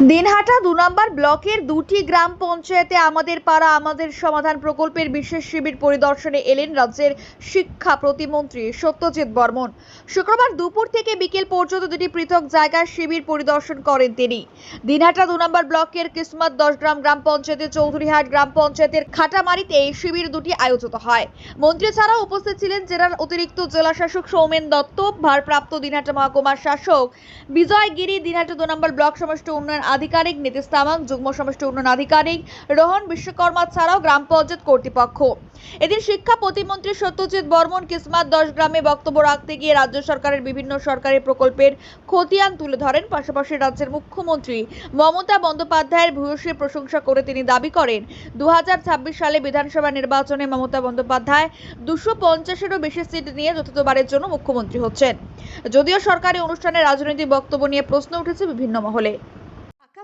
দিনহাটা দু নম্বর ব্লকের দুটি গ্রাম পঞ্চায়েতে আমাদের পাড়া, আমাদের সমাধান প্রকল্পের বিশেষ শিবির পরিদর্শনে এলেন রাজ্যের শিক্ষা প্রতিমন্ত্রী সত্যজিৎ বর্মন। শুক্রবার দুপুর থেকে বিকেল পর্যন্ত দুটি পৃথক জায়গার শিবির পরিদর্শন করেন তিনি। দিনহাটা দু নম্বর ব্লকের কিসমত দশগ্রাম গ্রাম পঞ্চায়েতের চৌধুরীহাট গ্রাম পঞ্চায়েতের খাটামারিতে এই শিবির দুটি আয়োজিত হয়। মন্ত্রী ছাড়াও উপস্থিত ছিলেন জেলার অতিরিক্ত জেলা শাসক সৌমেন দত্ত, ভারপ্রাপ্ত দিনহাটা মহকুমার শাসক বিজয় গিরি দিনহাটা দু নম্বর ব্লক সমষ্টি উন্নয়ন আধিকারিক নীতিশ তামাং, যুগ্ম সমষ্টি উন্নয়ন আধিকারিক রোহন বিশ্বকর্মা ছাড়াও গ্রাম পঞ্চায়েত কর্তৃপক্ষ। এদিন শিক্ষা প্রতিমন্ত্রী সত্যজিৎ বর্মন কিসমাত দশ গ্রামে বক্তব্য রাখতে গিয়ে রাজ্য সরকারের বিভিন্ন সরকারি প্রকল্পের খতিয়ান তুলে ধরেন। পাশাপাশি রাজ্যের মুখ্যমন্ত্রী মমতা বন্দ্যোপাধ্যায়ের ভূয়সী প্রশংসা করে তিনি দাবি করেন দু হাজার ছাব্বিশ সালে বিধানসভা নির্বাচনে মমতা বন্দ্যোপাধ্যায় দুশো পঞ্চাশেরও বেশি সিট নিয়ে চতুর্থবারের জন্য মুখ্যমন্ত্রী হচ্ছেন। যদিও সরকারি অনুষ্ঠানে রাজনৈতিক বক্তব্য নিয়ে প্রশ্ন উঠেছে বিভিন্ন মহলে।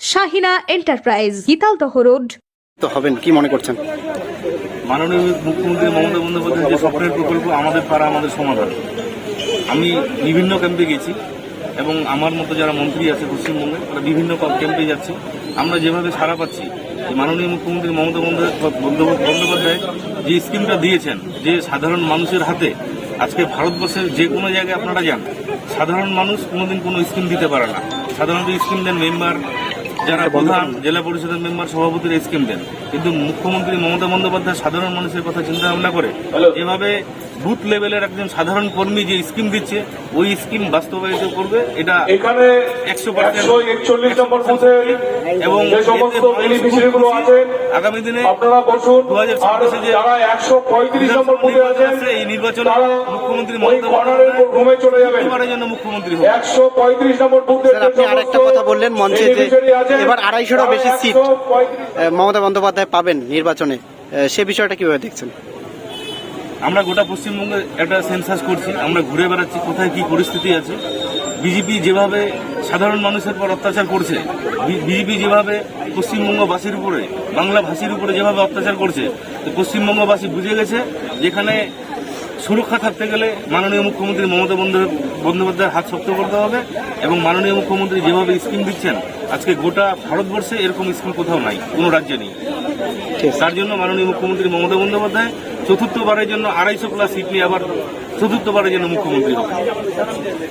Shahina enterprise Gitaldaha road. তো হবেন কি মনে করছেন? মাননীয় মুখ্যমন্ত্রী মমতা বন্দ্যোপাধ্যায়ের যে স্বপ্নের প্রকল্প আমাদের পাড়া আমাদের সমাধান। আমি বিভিন্ন ক্যাম্পে গেছি এবং আমার মতো যারা মন্ত্রী আছে পশ্চিমবঙ্গে তারা বিভিন্ন ক্যাম্পে যাচ্ছে। আমরা যেভাবে সারা পাচ্ছি যে মাননীয় মুখ্যমন্ত্রী মমতা বন্দ্যোপাধ্যায় যে স্কিমটা দিয়েছেন যে সাধারণ মানুষের হাতে আজকে ভারতবর্ষের যে কোনো জায়গায় আপনারা যান সাধারণ মানুষ কোনোদিন কোনো স্কিম দিতে পারে না। সাধারণত স্কিম দেন মেম্বার যারা প্রধান জেলা পরিষদের মেম্বার সভাপতির স্কিম দেন কিন্তু মুখ্যমন্ত্রী মমতা বন্দ্যোপাধ্যায় সাধারণ মানুষের কথা চিন্তা ভাবনা করে এভাবে বুথ লেভেলের একজন সাধারণ কর্মী যে স্কিম দিচ্ছে ওই স্কিম বাস্তবায়িত করবে। এটা এখানে একশো পার্সেন্ট একচল্লিশ নম্বর বুথে এবং আগামী দিনে আপনারা বসুন। 2026 আর যে একশো পঁয়ত্রিশ নম্বর বুথে আছেন এই নির্বাচনে মুখ্যমন্ত্রী মমতা রুমে চলে যাবেন। জন্য মুখ্যমন্ত্রী একশো পঁয়ত্রিশ নম্বর বুথে আপনি আরেকটা কথা বললেন মঞ্চে যে এবার আড়াইশোরও বেশি সিট মমতা বন্দ্যোপাধ্যায় পাবেন নির্বাচনে। সে বিষয়টা কীভাবে দেখছেন? আমরা গোটা পশ্চিমবঙ্গে একটা সেন্সাস করছি, আমরা ঘুরে বেড়াচ্ছি, কোথায় কি পরিস্থিতি আছে। বিজেপি যেভাবে সাধারণ মানুষের উপর অত্যাচার করছে বিজেপি যেভাবে পশ্চিমবঙ্গবাসীর উপরে বাংলা ভাষীর উপরে যেভাবে অত্যাচার করছে, তো পশ্চিমবঙ্গবাসী বুঝে গেছে, যেখানে সুরক্ষা থাকতে গেলে মাননীয় মুখ্যমন্ত্রী মমতা বন্দ্যোপাধ্যায়ের হাত শক্ত করতে হবে এবং মাননীয় মুখ্যমন্ত্রী যেভাবে স্কিম দিচ্ছেন আজকে গোটা ভারতবর্ষে এরকম স্কিম কোথাও নাই কোনো রাজ্যে নেই। তার জন্য মাননীয় মুখ্যমন্ত্রী মমতা বন্দ্যোপাধ্যায় চতুর্থবারের জন্য আড়াইশো প্লাস সিট নিয়ে আবার চতুর্থবারের জন্য মুখ্যমন্ত্রী হবে